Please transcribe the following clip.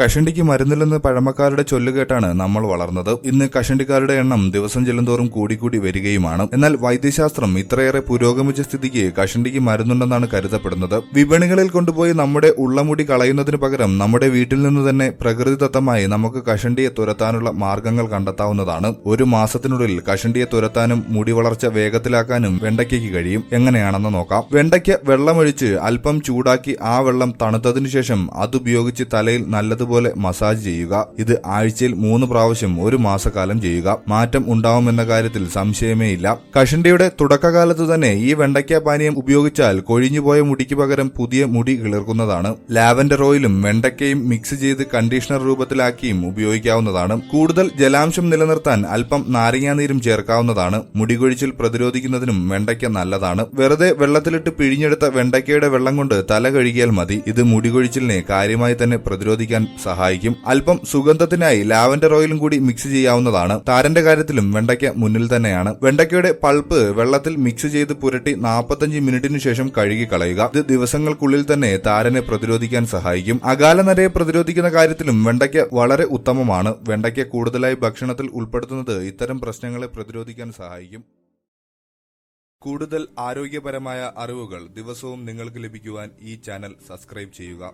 കഷണ്ടിക്ക് മരുന്നില്ലെന്ന് പഴമക്കാരുടെ ചൊല്ലുകേട്ടാണ് നമ്മൾ വളർന്നത്. ഇന്ന് കഷണ്ടിക്കാരുടെ എണ്ണം ദിവസം ചെല്ലുന്തോറും കൂടിക്കൂടി വരികയുമാണ്. എന്നാൽ വൈദ്യശാസ്ത്രം ഇത്രയേറെ പുരോഗമിച്ച സ്ഥിതിക്ക് കഷണ്ടിക്ക് മരുന്നുണ്ടെന്നാണ് കരുതപ്പെടുന്നത്. വിപണികളിൽ കൊണ്ടുപോയി നമ്മുടെ ഉള്ളമുടി കളയുന്നതിന് പകരം നമ്മുടെ വീട്ടിൽ നിന്ന് തന്നെ പ്രകൃതിദത്തമായി നമുക്ക് കഷണ്ടിയെ തുരത്താനുള്ള മാർഗങ്ങൾ കണ്ടെത്താവുന്നതാണ്. ഒരു മാസത്തിനുള്ളിൽ കഷണ്ടിയെ തുരത്താനും മുടി വളർച്ച വേഗത്തിലാക്കാനും വെണ്ടയ്ക്കയ്ക്ക് കഴിയും. എങ്ങനെയാണെന്ന് നോക്കാം. വെണ്ടയ്ക്ക് വെള്ളമൊഴിച്ച് അല്പം ചൂടാക്കി ആ വെള്ളം തണുത്തതിനു ശേഷം അതുപയോഗിച്ച് തലയിൽ നല്ലതുപോലെ മസാജ് ചെയ്യുക. ഇത് ആഴ്ചയിൽ മൂന്ന് പ്രാവശ്യം ഒരു മാസക്കാലം ചെയ്യുക. മാറ്റം ഉണ്ടാവുമെന്ന കാര്യത്തിൽ സംശയമേ ഇല്ല. കഷണ്ടിയുടെ തുടക്കകാലത്ത് തന്നെ ഈ വെണ്ടയ്ക്ക പാനീയം ഉപയോഗിച്ചാൽ കൊഴിഞ്ഞുപോയ മുടിക്ക് പകരം പുതിയ മുടി കിളിർക്കുന്നതാണ്. ലാവൻഡർ ഓയിലും വെണ്ടയ്ക്കയും മിക്സ് ചെയ്ത് കണ്ടീഷണർ രൂപത്തിലാക്കിയും ഉപയോഗിക്കാവുന്നതാണ്. കൂടുതൽ ജലാംശം നിലനിർത്താൻ അല്പം നാരങ്ങാനീരും ചേർക്കാവുന്നതാണ്. മുടികൊഴിച്ചിൽ പ്രതിരോധിക്കുന്നതിനും വെണ്ടയ്ക്ക നല്ലതാണ്. വെറുതെ വെള്ളത്തിലിട്ട് പിഴിഞ്ഞെടുത്ത വെണ്ടയ്ക്കയുടെ വെള്ളം കൊണ്ട് തല കഴുകിയാൽ മതി. ഇത് മുടികൊഴിച്ചിലിനെ കാര്യമായി തന്നെ പ്രതിരോധിക്കാൻ സഹായിക്കും. അല്പം സുഗന്ധത്തിനായി ലാവൻഡർ ഓയിലും കൂടി മിക്സ് ചെയ്യാവുന്നതാണ്. താരന്റെ കാര്യത്തിലും വെണ്ടയ്ക്ക മുന്നിൽ തന്നെയാണ്. വെണ്ടയ്ക്കയുടെ പൾപ്പ് വെള്ളത്തിൽ മിക്സ് ചെയ്ത് പുരട്ടി നാൽപ്പത്തഞ്ച് മിനിറ്റിനു ശേഷം കഴുകി കളയുക. ഇത് ദിവസങ്ങൾക്കുള്ളിൽ തന്നെ താരനെ പ്രതിരോധിക്കാൻ സഹായിക്കും. അകാല നരയെ പ്രതിരോധിക്കുന്ന കാര്യത്തിലും വെണ്ടയ്ക്ക വളരെ ഉത്തമമാണ്. വെണ്ടയ്ക്ക കൂടുതലായി ഭക്ഷണത്തിൽ ഉൾപ്പെടുത്തുന്നത് ഇത്തരം പ്രശ്നങ്ങളെ പ്രതിരോധിക്കാൻ സഹായിക്കും. കൂടുതൽ ആരോഗ്യപരമായ അറിവുകൾ ദിവസവും നിങ്ങൾക്ക് ലഭിക്കുവാൻ ഈ ചാനൽ സബ്സ്ക്രൈബ് ചെയ്യുക.